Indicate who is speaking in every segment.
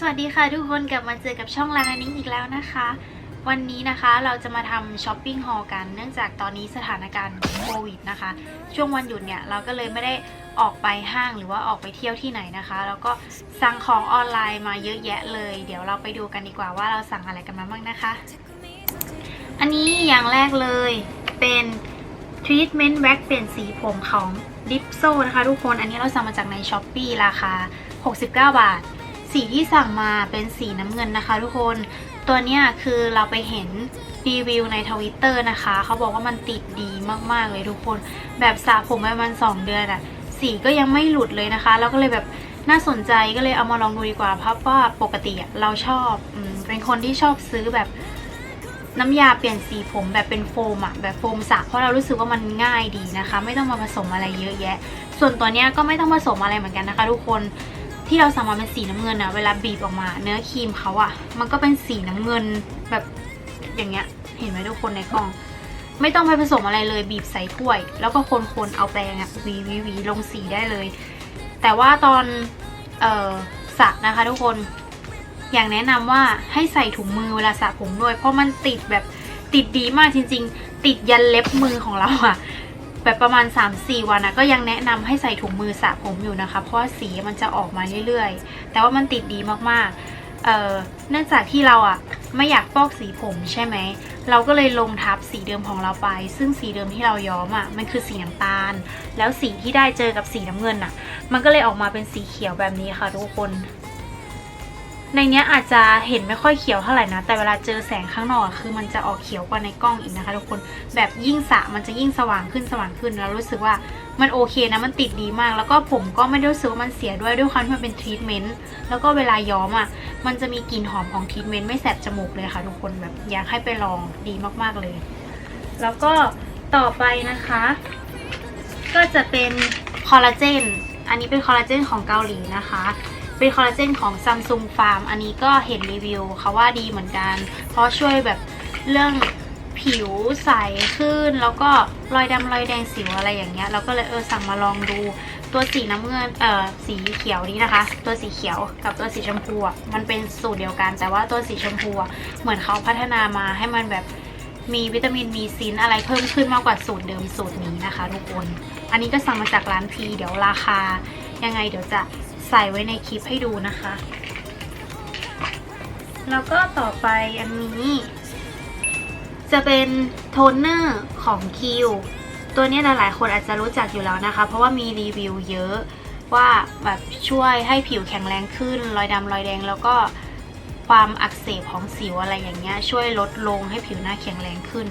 Speaker 1: สวัสดีค่ะทุกคนกลับมาเจอกับช่องร้านอันนี้อีกแล้วนะคะ วันนี้นะคะเราจะมาทำช้อปปิ้งฮอลกัน เนื่องจากตอนนี้สถานการณ์โควิดนะคะ ช่วงวันหยุดเนี่ยเราก็เลยไม่ได้ออกไปห้างหรือว่าออกไปเที่ยวที่ไหนนะคะ แล้วก็สั่งของออนไลน์มาเยอะแยะเลย เดี๋ยวเราไปดูกันดีกว่าว่าเราสั่งอะไรกันมาบ้างนะคะ อันนี้อย่างแรกเลยเป็นทรีทเมนต์แว็กเปลี่ยนสีผมของดิปโซนะคะทุกคนอันนี้เราสั่งมาจากในช้อปปีราคา 69 บาท สีที่สั่งมาเป็นสีน้ำเงินนะคะ ทุกคน ตัวเนี้ยคือเราไปเห็นรีวิวในทวิตเตอร์นะคะ เขาบอกว่ามันติดดีมากๆเลยทุกคน แบบสระผมไปประมาณ2เดือนอะสีก็ยังไม่หลุดเลยนะคะ แล้วก็เลยแบบน่าสนใจก็เลยเอามาลองดูดีกว่า เพราะว่าปกติอะเราชอบอเป็นคนที่ชอบซื้อแบบน้ำยาเปลี่ยนสีผมแบบเป็นโฟมอะแบบโฟมสระเพราะเรารู้สึกว่ามันง่ายดีนะคะ ไม่ต้องมาผสมอะไรเยอะแยะ ส่วนตัวเนี้ยก็ไม่ต้องผสมอะไรเหมือนกันนะคะ ทุกคน ที่เราสั่งมาเป็นสีน้ำเงินอะเวลาบีบออกมา เนื้อครีมเขาอะมันก็เป็นสีน้ำเงินแบบอย่างเงี้ย เห็นไหมทุกคนในกล้อง ไม่ต้องไปผสมอะไรเลยบีบใส่ถ้วย แล้วก็คนๆเอาแปรงอะหวีหวีหวีลงสีได้เลย แต่ว่าตอนเออสระนะคะทุกคนอย่างแนะนำว่าให้ใส่ถุงมือเวลาสระผมด้วย เพราะมันติดแบบติดดีมากจริง ๆ ติดยันเล็บมือของเราอะ แบบประมาณ 3-4 วันอะก็ยังแนะนำให้ใส่ถุงมือสระผมอยู่นะคะ เพราะว่าสีมันจะออกมาเรื่อยๆ แต่ว่ามันติดดีมากๆเอ่อเนื่องจากที่เราอะไม่อยากฟอกสีผมใช่ไหม เราก็เลยลงทับสีเดิมของเราไป ซึ่งสีเดิมที่เราย้อมอะมันคือสีน้ำตาล แล้วสีที่ได้เจอกับสีน้ำเงินอะมันก็เลยออกมาเป็นสีเขียวแบบนี้ค่ะทุกคน ในเนี้ยอาจจะเห็นไม่ค่อยเขียวเท่าไหร่นะ แต่เวลาเจอแสงข้างนอกคือมันจะออกเขียวกว่าในกล้องอีกนะคะทุกคนแบบยิ่งสระมันจะยิ่งสว่างขึ้นสว่างขึ้นแล้วรู้สึกว่ามันโอเคนะมันติดดีมาก แล้วก็ผมก็ไม่ได้รู้สึกว่ามันเสียด้วยด้วยความที่มันเป็นทรีทเมนต์แล้วก็เวลาย้อมอะมันจะมีกลิ่นหอมของทรีทเมนต์ไม่แสบจมูกเลยค่ะทุกคนแบบอยากให้ไปลองดีมากๆเลย แล้วก็ต่อไปนะคะ ก็จะเป็นคอลลาเจนอันนี้เป็นคอลลาเจนของเกาหลีนะคะ เป็นคอลลาเจนของ Samsung Farm อันนี้ก็เห็นรีวิวเขาว่าดีเหมือนกัน เพราะช่วยแบบเรื่องผิวใสขึ้น แล้วก็รอยดำรอยแดงสิวอะไรอย่างเงี้ยเราก็เลยเออสั่งมาลองดูตัวสีน้ำเงินเอ่อสีเขียวนี้นะคะ ตัวสีเขียวกับตัวสีชมพูมันเป็นสูตรเดียวกัน แต่ว่าตัวสีชมพูเหมือนเขาพัฒนามาให้มันแบบมีวิตามินมีซินอะไรเพิ่มขึ้นมากกว่าสูตรเดิมสูตรนี้นะคะทุกคน อันนี้ก็สั่งมาจากร้านพีเดี๋ยวราคายังไงเดี๋ยวจะ ใส่ไว้ในคลิปให้ดูนะคะ แล้วก็ต่อไปอันนี้ จะเป็นโทนเนอร์ของคิวตัวนี้ยหลายๆ คนอาจจะรู้จักอยู่แล้วนะคะ เพราะว่ามีรีวิวเยอะว่าแบบช่วยให้ผิวแข็งแรงขึ้น รอยดำรอยแดงแล้วก็ความอักเสบของสิวอะไรอย่างเงี้ยช่วยลดลงให้ผิวหน้าแข็งแรงขึ้น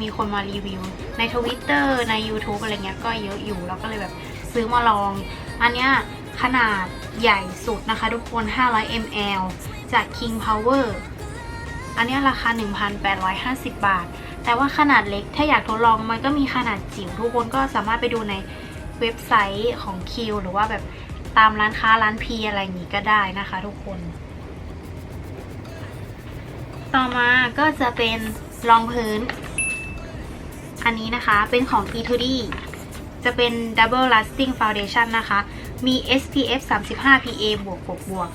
Speaker 1: มีคนมารีวิว ในทวิตเตอร์ใน YouTube อะไรเงี้ยก็เยอะอยู่แล้วก็เลยแบบซื้อมาลอง อันเนี้ย ขนาดใหญ่สุดนะคะทุกคน 500 ml จาก King Power อันนี้ราคา 1,850 บาท แต่ว่าขนาดเล็กถ้าอยากทดลองมันก็มีขนาดจิ๋วทุกคนก็สามารถไปดูในเว็บไซต์ของคิวหรือว่าแบบตามร้านค้าร้านพีอะไรอย่างนี้ก็ได้นะคะทุกคน ต่อมาก็จะเป็นรองพื้น อันนี้นะคะเป็นของ e 2 d จะเป็น Double Lasting Foundation นะคะ มี SPF 35 PA บวกบวกบวก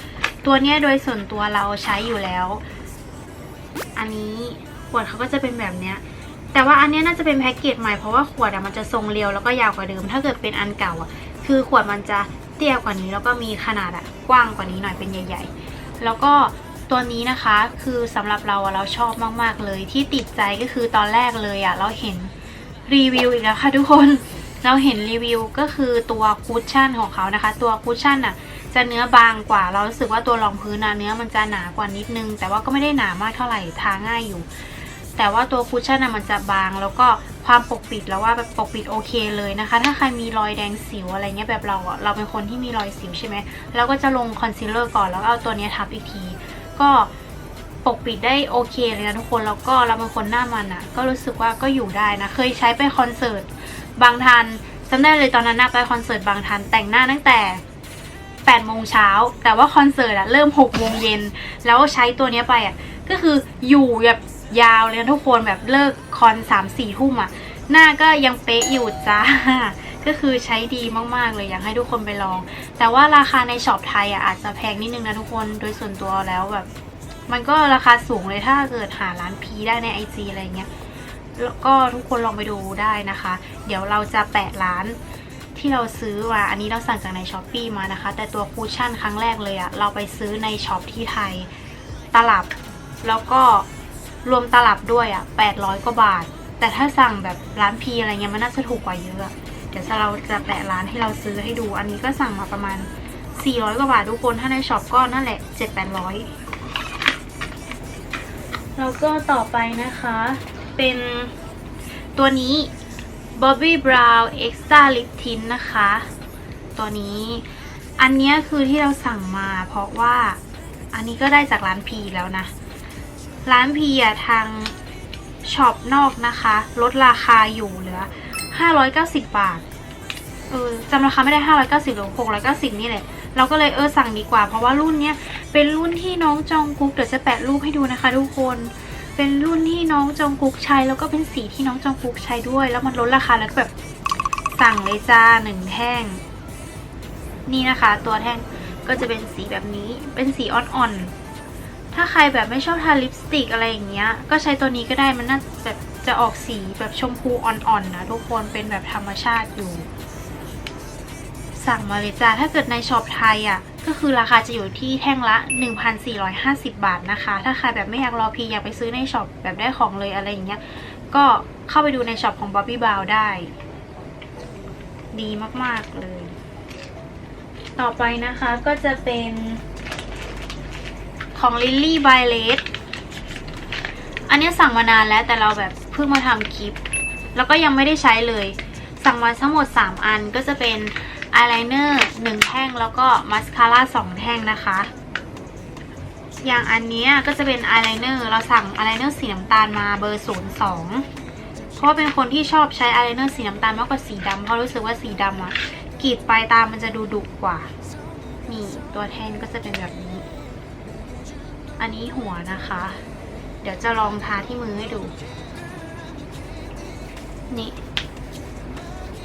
Speaker 1: ตัวเนี้ยโดยส่วนตัวเราใช้อยู่แล้ว อันนี้ขวดเขาก็จะเป็นแบบเนี้ย แต่ว่าอันเนี้ยน่าจะเป็นแพ็กเกจใหม่เพราะว่าขวดอะมันจะทรงเรียวแล้วก็ยาวกว่าเดิม ถ้าเกิดเป็นอันเก่าอะคือขวดมันจะเตี้ยกว่านี้แล้วก็มีขนาดอะกว้างกว่านี้หน่อยเป็นใหญ่ ๆ แล้วก็ตัวนี้นะคะคือสำหรับเราอะเราชอบมากๆเลยที่ติดใจก็คือตอนแรกเลยอะเราเห็นรีวิวอีกแล้วค่ะทุกคน เราเห็นรีวิวก็คือตัวคุชชั่นของเขานะคะ ตัวคุชชั่นอะจะเนื้อบางกว่า เรารู้สึกว่าตัวรองพื้นอะเนื้อมันจะหนากว่านิดนึง แต่ว่าก็ไม่ได้หนามากเท่าไหร่ทาง่ายอยู่ แต่ว่าตัวคุชชั่นอะมันจะบาง แล้วก็ความปกปิดแล้วว่าแบบปกปิดโอเคเลยนะคะ ถ้าใครมีรอยแดงสิวอะไรเงี้ยแบบเราอะเราเป็นคนที่มีรอยสิวใช่ไหมเราก็จะลงคอนซีลเลอร์ก่อนแล้วเอาตัวนี้ทับอีกที ก็ปกปิดได้โอเคเลยนะทุกคนแล้วก็เราเป็นคนหน้ามันอะก็รู้สึกว่าก็อยู่ได้นะเคยใช้ไปคอนเสิร์ต บางทันจำได้เลยตอนนั้นนะไปคอนเสิร์ตบางทันแต่งหน้าตั้งแต่8โมงเช้า แต่ว่าคอนเสิร์ตอะเริ่ม6โมงเย็นแล้วใช้ตัวนี้ไปอะก็คืออยู่แบบยาวเลยทุกคนแบบเลิกคอน3 4ทุ่มอะหน้าก็ยังเป๊ะอยู่จ้าก็คือใช้ดีมากๆเลยอยากให้ทุกคนไปลอง แต่ว่าราคาในช็อปไทยอะอาจจะแพงนิดนึงนะทุกคนโดยส่วนตัวแล้วแบบ มันก็ราคาสูงเลยถ้าเกิดหาร้านพีได้ใน IG อะไรเงี้ย ก็ทุกคนลองไปดูได้นะคะ เดี๋ยวเราจะแปะร้านที่เราซื้อมาอันนี้เราสั่งจากในช้อปปีมานะคะ แต่ตัวคูชั่นครั้งแรกเลยอะเราไปซื้อในช็อปที่ไทย ตลับ แล้วก็รวมตลับด้วยอะ800กว่าบาท แต่ถ้าสั่งแบบร้านพีอะไรเงี้ยมันน่าจะถูกกว่าเยอะอะเดี๋ยวเราจะแปะร้านที่เราซื้อให้ดู อันนี้ก็สั่งมาประมาณ 400กว่าบาททุกคน ถ้าในช็อปก็นั่นแหละ 7-800แล้วก็ต่อไปนะคะ เป็นตัวนี้ Bobbi Brown Extra Lip Tint นะคะ ตัวนี้ อันนี้คือที่เราสั่งมาเพราะว่าอันนี้ก็ได้จากร้านพีแล้วนะ ร้านพีอะทางช็อปนอกนะคะ ลดราคาอยู่เหลือ 590 บาท เออจำราคาไม่ได้ 590หรือ690 นี่แหละ เราก็เลยเออสั่งดีกว่า เพราะว่ารุ่นเนี้ยเป็นรุ่นที่น้องจองกุ๊กเดี๋ยวจะแปะรูปให้ดูนะคะทุกคน เป็นรุ่นที่น้องจองกุ๊กใช้แล้วก็เป็นสีที่น้องจองกุ๊กใช้ด้วย แล้วมันลดราคาแล้วก็แบบสั่งเลยจ้าหนึ่งแท่ง นี่นะคะ ตัวแท่งก็จะเป็นสีแบบนี้เป็นสีอ่อนๆ ถ้าใครแบบไม่ชอบทาลิปสติกอะไรอย่างเงี้ย ก็ใช้ตัวนี้ก็ได้มันน่าแบบจะออกสีแบบชมพูอ่อนๆนะทุกคนเป็นแบบธรรมชาติอยู่ สั่งมาเลยจ้าถ้าเกิดในช็อปไทยอะ ก็คือราคาจะอยู่ที่แท่งละ 1,450 บาทนะคะ ถ้าใครแบบไม่อยากรอพีอยากไปซื้อในช็อปแบบได้ของเลยอะไรอย่างเงี้ย ก็เข้าไปดูในช็อปของ Bobby b r o w ได้ ดีมาก ๆ เลย ต่อไปนะคะก็จะเป็นของ Lily by l e t อันเนี้ยสั่งมานานแล้วแต่เราแบบเพิ่งมาทำคลิป แล้วก็ยังไม่ได้ใช้เลย สั่งมาทั้งหมด 3 อันก็จะเป็น อายไลเนอร์1แท่งแล้วก็มัสคาร่า2แท่งนะคะ อย่างอันนี้ก็จะเป็นอายไลเนอร์เราสั่งอายไลเนอร์สีน้ำตาลมาเบอร์02เพราะว่าเป็นคนที่ชอบใช้อายไลเนอร์สีน้ำตาลมากกว่าสีดำเพราะรู้สึกว่าสีดำอะกรีดปลายตามันจะดูดุกว่า นี่ตัวแท่งก็จะเป็นแบบนี้ อันนี้หัวนะคะ เดี๋ยวจะลองทาที่มือให้ดู นี่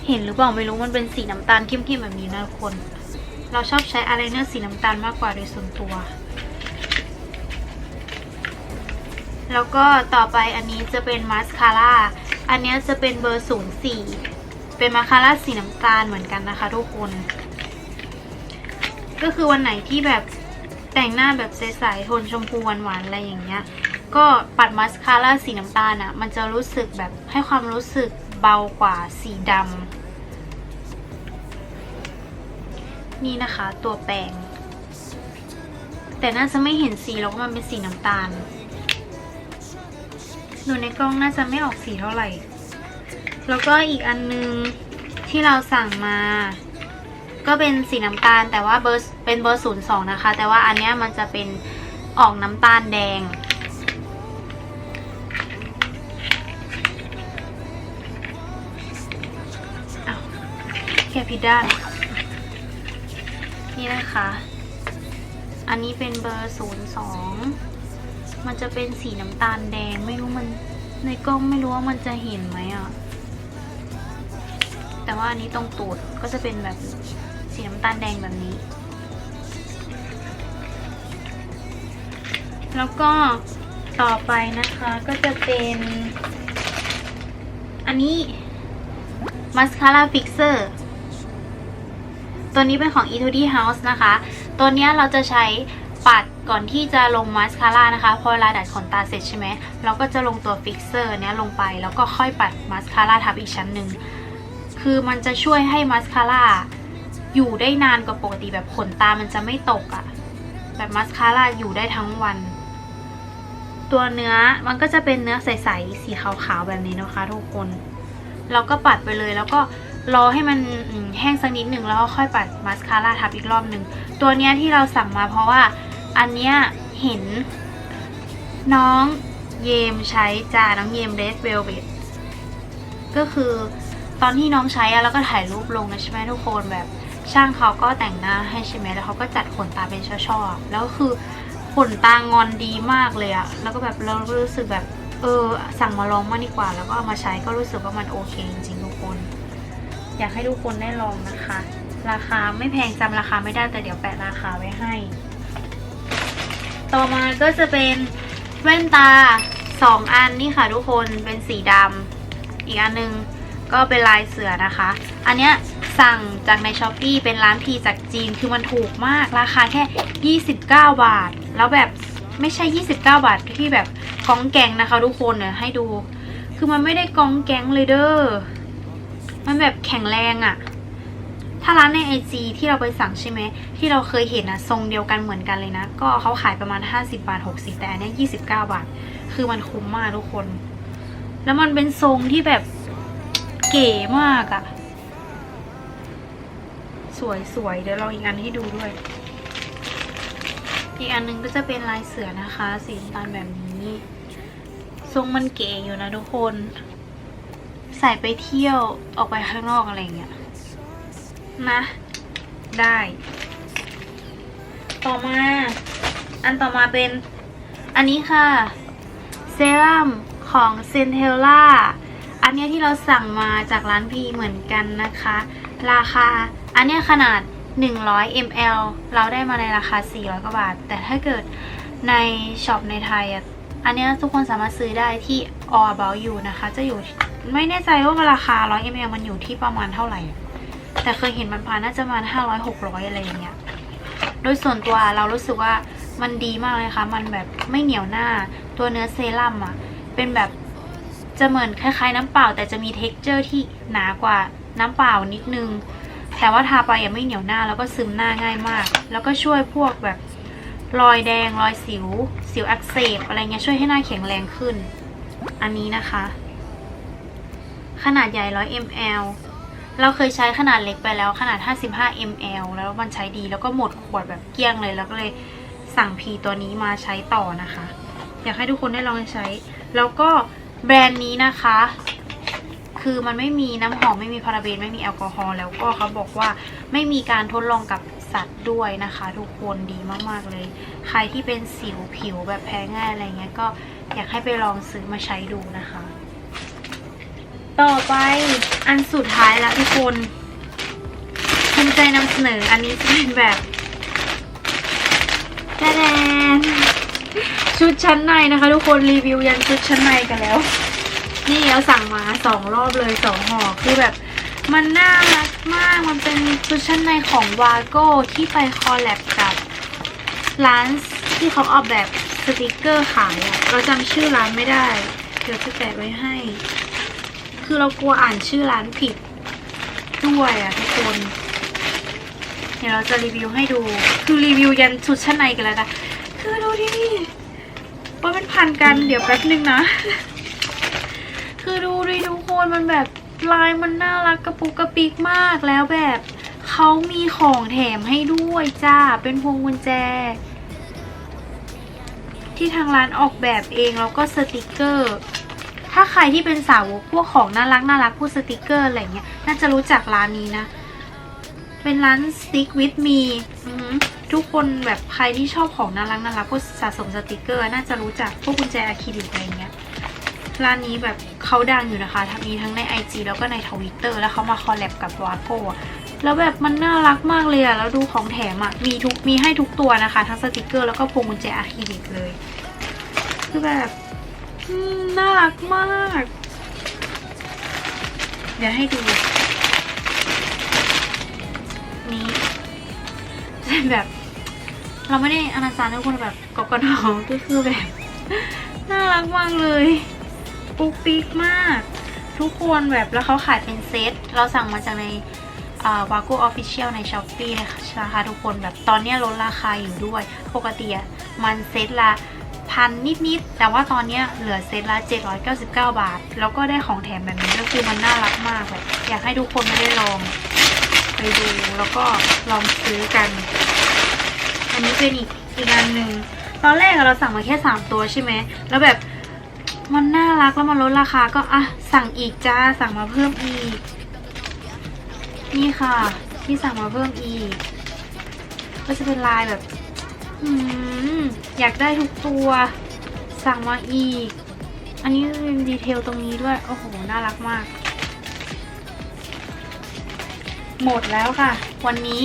Speaker 1: เห็นหรือเปล่าไม่รู้มันเป็นสีน้ำตาลเข้มๆแบบนี้นะทุกคน เราชอบใช้อายไลเนอร์สีน้ำตาลมากกว่าโดยส่วนตัว แล้วก็ต่อไปอันนี้จะเป็นมาสคาร่า อันนี้จะเป็นเบอร์ 04 เป็นมาสคาร่าสีน้ำตาลเหมือนกันนะคะทุกคน ก็คือวันไหนที่แบบแต่งหน้าแบบใสๆโทนชมพูหวานๆอะไรอย่างเงี้ย ก็ปัดมาสคาร่าสีน้ำตาลอะ่ะ มันจะรู้สึกแบบให้ความรู้สึกเบากว่าสีดำ นี่นะคะตัวแปรงแต่น่าจะไม่เห็นสีหรอกว่ามันเป็นสีน้ำตาล ดูในกล้องน่าจะไม่ออกสีเท่าไหร่ แล้วก็อีกอันนึงที่เราสั่งมา ก็เป็นสีน้ำตาลแต่ว่าเบอร์เป็นเบอร์ศูนย์สองนะคะ แต่ว่าอันเนี้ยมันจะเป็นออกน้ำตาลแดงแกะผิดด้าน นี่นะคะ อันนี้เป็นเบอร์ศูนย์สองมันจะเป็นสีน้ำตาลแดงไม่รู้มันในกล้องไม่รู้ว่ามันจะเห็นไหมอะ แต่ว่าอันนี้ตรงตูดก็จะเป็นแบบสีน้ำตาลแดงแบบนี้ แล้วก็ต่อไปนะคะก็จะเป็น อันนี้มัสคาร่าฟิกเซอร์ ตัวนี้เป็นของ e t u d y House นะคะ ตัวนี้เราจะใช้ปัดก่อนที่จะลงมาสคาร่านะคะ พอเวลาดัดขนตาเสร็จใช่ไหม เราก็จะลงตัวฟิกเซอร์เนี้ยลงไป แล้วก็ค่อยปัดมาสคาร่าทับอีกชั้นหนึ่ง คือมันจะช่วยให้มาสคาร่าอยู่ได้นานกว่าปกติแบบขนตามันจะไม่ตกอะ่ะ แบบมาสคาร่าอยู่ได้ทั้งวัน ตัวเนื้อมันก็จะเป็นเนื้อใสๆสีขาวๆแบบนี้นะคะ ทุกคน เราก็ปัดไปเลยแล้วก็ รอให้มันแห้งสักนิดหนึ่งแล้วก็ค่อยปัดมาสคาร่าทับอีกรอบหนึ่งตัวเนี้ยที่เราสั่งมาเพราะว่าอันเนี้ยเห็นน้องเยมใช้จ้าน้องเยมเ d สเ Velvet ก็คือตอนที่น้องใช้อะแล้วก็ถ่ายรูปลงนะใช่ไหมทุกคนแบบช่างเขาก็แต่งหน้าให้ใช่ไหมแล้วเขาก็จัดขนตาเป็นช่อๆแล้วคือขนตางอนดีมากเลยอะแล้วก็แบบเรารู้สึกแบบเออสั่งมาลองมากดีกว่า แล้วก็เอามาใช้ก็รู้สึกว่ามันโอเคจริงๆทุกคน อยากให้ทุกคนได้ลองนะคะ ราคาไม่แพงจำราคาไม่ได้แต่เดี๋ยวแปะราคาไว้ให้ ต่อมาก็จะเป็นแว่นตาสองอันนี่ค่ะทุกคนเป็นสีดำอีกอันหนึงก็เป็นลายเสือนะคะ อันเนี้ยสั่งจากในช้อปปีเป็นร้านพีจากจีนคือมันถูกมากราคาแค่ 29 บาท แล้วแบบไม่ใช่ 29 บาทที่แบบกองแกงนะคะทุกคนเนี่ยให้ดู คือมันไม่ได้กองแกงเลยเด้อ มันแบบแข็งแรงอะถ้าร้านในไอจีที่เราไปสั่งใช่ไหม ที่เราเคยเห็นนะทรงเดียวกันเหมือนกันเลยนะ ก็เขาขายประมาณ 50 บาท 60 แต่อันเนี้ย29 บาท คือมันคุ้มมากทุกคน แล้วมันเป็นทรงที่แบบเก๋มากอะสวยสวยๆ เดี๋ยวเราอีกอันให้ดูด้วย อีกอันหนึงก็จะเป็นลายเสือนะคะ สีน้ำตาลแบบนี้ ทรงมันเก๋อยู่นะทุกคน ใส่ไปเที่ยวออกไปข้างนอกอะไรเงี้ยนะได้ ต่อมา อันต่อมาเป็น อันนี้ค่ะ เซรั่มของเซนเทลล่าอันเนี้ยที่เราสั่งมาจากร้านพีเหมือนกันนะคะ ราคา อันเนี้ยขนาด 100 ml เราได้มาในราคา 400 กว่าบาท แต่ถ้าเกิดในช็อปในไทยอะอันเนี้ยทุกคนสามารถซื้อได้ที่ All About You นะคะ จะอยู่ ไม่แน่ใจว่าราคา100 ml มันอยู่ที่ประมาณเท่าไหร่ แต่เคยเห็นมันพานน่าจะประมาณ500 600อะไรอย่างเงี้ย โดยส่วนตัวเรารู้สึกว่ามันดีมากเลยค่ะ มันแบบไม่เหนียวหน้า ตัวเนื้อเซรั่มอะ เป็นแบบจะเหมือนคล้ายๆน้ำเปล่า แต่จะมีเท็กเจอร์ที่หนากว่าน้ำเปล่านิดนึง แต่ว่าทาไปยังไม่เหนียวหน้าแล้วก็ซึมหน้าง่ายมาก แล้วก็ช่วยพวกแบบรอยแดงรอยสิว สิวอักเสบอะไรเงี้ยช่วยให้หน้าแข็งแรงขึ้น อันนี้นะคะ ขนาดใหญ่ 100 ml เราเคยใช้ขนาดเล็กไปแล้วขนาด 55 ml แล้วมันใช้ดีแล้วก็หมดขวดแบบเกลี้ยงเลย แล้วก็เลยสั่งพีตัวนี้มาใช้ต่อนะคะ อยากให้ทุกคนได้ลองใช้ แล้วก็แบรนด์นี้นะคะ คือมันไม่มีน้ำหอมไม่มีพาราเบนไม่มีแอลกอฮอล์แล้วก็เขาบอกว่าไม่มีการทดลองกับสัตว์ด้วยนะคะ ทุกคนดีมากๆเลย ใครที่เป็นสิวผิวแบบแพ้ง่ายอะไรเงี้ยก็อยากให้ไปลองซื้อมาใช้ดูนะคะ ต่อไปอันสุดท้ายแล้วทุกคนภูมิใจนำเสนออันนี้จะเป็นแบบแดนชุดชั้นในนะคะ ทุกคนรีวิวยันชุดชั้นในกันแล้ว นี่เราสั่งมาสองรอบเลยสองห่อคือแบบ มันน่ารักมากมันเป็นชุดชั้นในของวาโก้ที่ไปคอลแลบกับร้านที่เขาออกแบบสติกเกอร์ขายอะเราจำชื่อร้านไม่ได้ เดี๋ยวจะแปะไว้ให้ คือเรากลัวอ่านชื่อร้านผิดด้วยอะทุกคน เดี๋ยวเราจะรีวิวให้ดู คือรีวิวยันชุดชั้นในกันแล้วนะคือดูที่นี่ว่าเป็นพันกันเดี๋ยวแป๊บนึงนะ คือดูดิทุกคนมันแบบลายมันน่ารักกระปุกกระปิกมากแล้วแบบเขามีของแถมให้ด้วยจ้า เป็นพวงกุญแจ ที่ทางร้านออกแบบเองแล้วก็สติกเกอร์ ถ้าใครที่เป็นสาวกพวกของน่ารักน่ารักพวกสติกเกอร์อะไรเงี้ยน่าจะรู้จักร้านนี้นะ เป็นร้าน Stick with me ทุกคนแบบใครที่ชอบของน่ารักน่ารักพวกสะสมสติกเกอร์ น่าจะรู้จักพวกกุญแจอะคริลิกอะไรเงี้ยร้านนี้แบบเขาดังอยู่นะคะทั้งมีทั้งใน IG แล้วก็ในทวิตเตอร์แล้วเขามาคอลแลบกับวาโก้แล้วแบบมันน่ารักมากเลยอะแล้วดูของแถมอะมีทุกมีให้ทุกตัวนะคะ ทั้งสติกเกอร์แล้วก็พวงกุญแจอะคริลิกเลย คือแบบ อืมน่ารักมาก เดี๋ยวให้ดู นี้เป็นแบบ เราไม่ได้อนาจารทุกคนแบบกอกกนองก็คือแบบ น่ารักมากเลย ปุ๊กปิ๊กมาก ทุกคนแบบแล้วเขาขายเป็นเซต เราสั่งมาจากในวาก้ออฟฟิเชียลในช้อปปี้นะคะทุกคนแบบตอนนี้ลดราคาอยู่ด้วย ปกติมันเซตละ พันนิดๆ แต่ว่าตอนนี้เหลือเซตละ 799 บาท แล้วก็ได้ของแถมแบบนี้ก็คือมันน่ารักมากแบบอยากให้ทุกคนไม่ได้ลอง ไปดูแล้วก็ลองซื้อกัน อันนี้เป็นอีกอีกอันหนึ่งตอนแรกเราสั่งมาแค่ 3 ตัวใช่ไหม แล้วแบบมันน่ารักแล้วมันลดราคาก็อะสั่งอีกจ้าสั่งมาเพิ่มอีก นี่ค่ะ ที่สั่งมาเพิ่มอีก ก็จะเป็นลายแบบ อืม อยากได้ทุกตัว สั่งมาอีก อันนี้เป็นดีเทลตรงนี้ด้วย โอ้โห น่ารักมาก หมดแล้วค่ะ วันนี้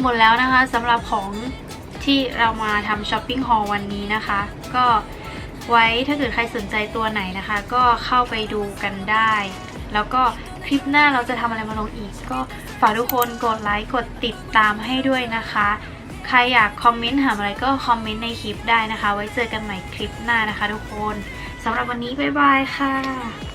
Speaker 1: หมดแล้วนะคะสำหรับของที่เรามาทำช้อปปิ้งฮอลวันนี้นะคะ ก็ไว้ถ้าเกิดใครสนใจตัวไหนนะคะ ก็เข้าไปดูกันได้ แล้วก็คลิปหน้าเราจะทำอะไรมาลงอีก ก็ฝากทุกคนกดไลค์กดติดตามให้ด้วยนะคะ ใครอยากคอมเมนต์ถามอะไรก็คอมเมนต์ในคลิปได้นะคะ ไว้เจอกันใหม่คลิปหน้านะคะทุกคนสำหรับวันนี้บ๊ายบายค่ะ